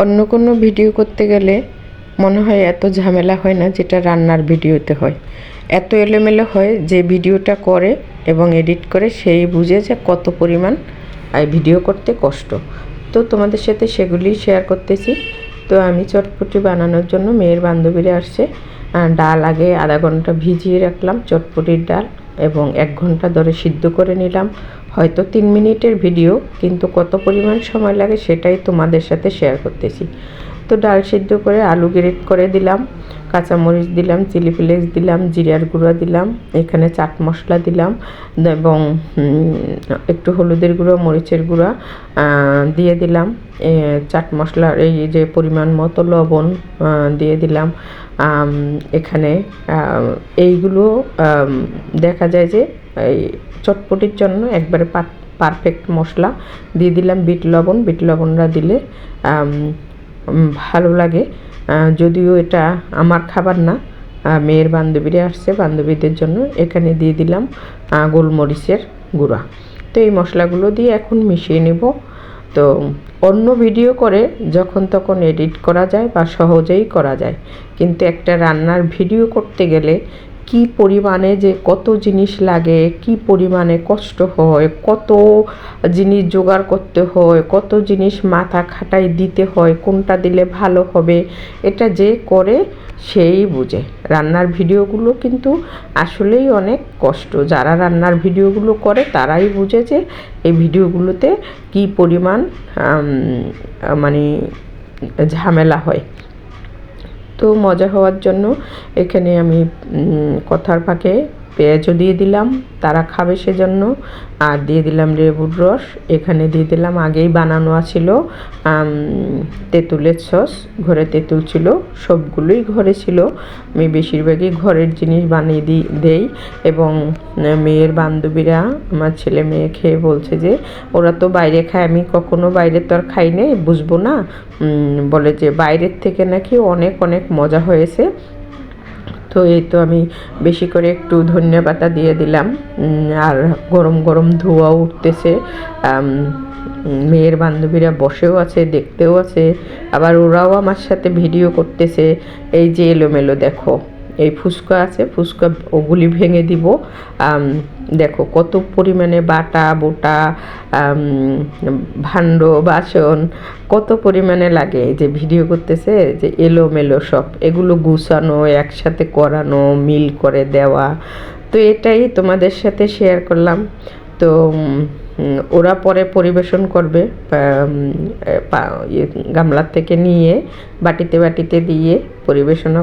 অন্য কোনো ভিডিও করতে গেলে মনে হয় এত ঝামেলা হয় না যেটা রান্নার ভিডিওতে হয়। এত এলোমেলো হয় যে ভিডিওটা করে এবং এডিট করে সেই বুঝে যে কত পরিমাণ ভিডিও করতে কষ্ট। তো তোমাদের সাথে সেগুলি শেয়ার করতেছি। তো আমি চটপটি বানানোর জন্য মেয়ের বান্ধবীরা আসছে। ডাল আগে আধা ঘণ্টা ভিজিয়ে রাখলাম, চটপটির ডাল, এবং এক ঘণ্টা ধরে সিদ্ধ করে নিলাম। হয়তো তিন মিনিটের ভিডিও কিন্তু কত পরিমাণ সময় লাগে সেটাই তোমাদের সাথে শেয়ার করতেছি। তো ডাল সিদ্ধ করে আলু গ্রেট করে দিলাম। কাঁচামরিচ দিলাম, চিলি ফ্লেক্স দিলাম, জিরার গুঁড়া দিলাম, এখানে চাট মশলা দিলাম, এবং একটু হলুদের গুঁড়ো, মরিচের গুঁড়া দিয়ে দিলাম চাট মশলার এই যে পরিমাণ মতো লবণ দিয়ে দিলাম এখানে এইগুলো দেখা যায় যে, এই চটপটির জন্য একবারে পারফেক্ট মশলা, দিয়ে দিলাম বিট লবণ, বিট লবণটা দিলে ভালো লাগে। যদিও এটা আমার খাবার না মেয়ের বান্ধবীরা আসছে, বান্ধবীদের জন্য এখানে দিয়ে দিলাম গোলমরিচের গুঁড়া। তো এই মশলাগুলো দিয়ে এখন মিশিয়ে নেব। তো অন্য ভিডিও করে যখন তখন এডিট করা যায় বা সহজেই করা যায়। কিন্তু একটা রান্নার ভিডিও করতে গেলে কি পরিমাণে যে কত জিনিস লাগে, কি পরিমাণে কষ্ট হয়, কত জিনিস জোগাড় করতে হয়, কত জিনিস মাথা খাটাই দিতে হয়, কোনটা দিলে ভালো হবে, এটা যে করে সেই বুঝে। রান্নার ভিডিওগুলো কিন্তু আসলেই অনেক কষ্ট। যারা রান্নার ভিডিওগুলো করে তারাই বুঝে যে এই ভিডিওগুলোতে কি পরিমাণ মানে ঝামেলা হয়। মজা হওয়ার জন্য এখানে আমি কথার ফাঁকে পেঁয়াজও দিয়ে দিলাম, তারা খাবে সেজন্য। আর দিয়ে দিলাম লেবুর রস, এখানে দিয়ে দিলাম আগেই বানানো ছিল তেঁতুলের সস, ঘরে তেঁতুল ছিল, সবগুলোই ঘরে ছিল। আমি বেশিরভাগই ঘরের জিনিস বানিয়ে দিই দেই এবং মেয়ের বান্ধবীরা, আমার ছেলে মেয়ে খেয়ে বলছে যে, ওরা তো বাইরে খায়, আমি কখনো বাইরে তো আর খাই নাই, বুঝব না। বলে যে, বাইরের থেকে নাকি অনেক অনেক মজা হয়েছে। তো এই তো আমি বেশি করে একটু ধনিয়া পাতা দিয়ে দিলাম। আর গরম গরম ধোয়া উঠতেছে। মেয়ের বান্ধবীরা বসেও আছে, দেখতেও আছে। আবার ওরাও আমার সাথে ভিডিও করতেছে। এই যে এলোমেলো দেখো। এই ফুচকা আছে ফুচকা ওগুলি ভেঙে দিব। দেখো কত পরিমাণে বাটা বোটা ভাণ্ড বাসন কত পরিমাণে লাগে। যে ভিডিও করতেছে যে এলোমেলো সব এগুলো গুছানো একসাথে করানো মিল করে দেওয়া। তো এটাই তোমাদের সাথে শেয়ার করলাম। তো ওরা পরে পরিবেশন করবে ইয়ে, গামলার থেকে নিয়ে বাটিতে বাটিতে দিয়ে পরিবেশনও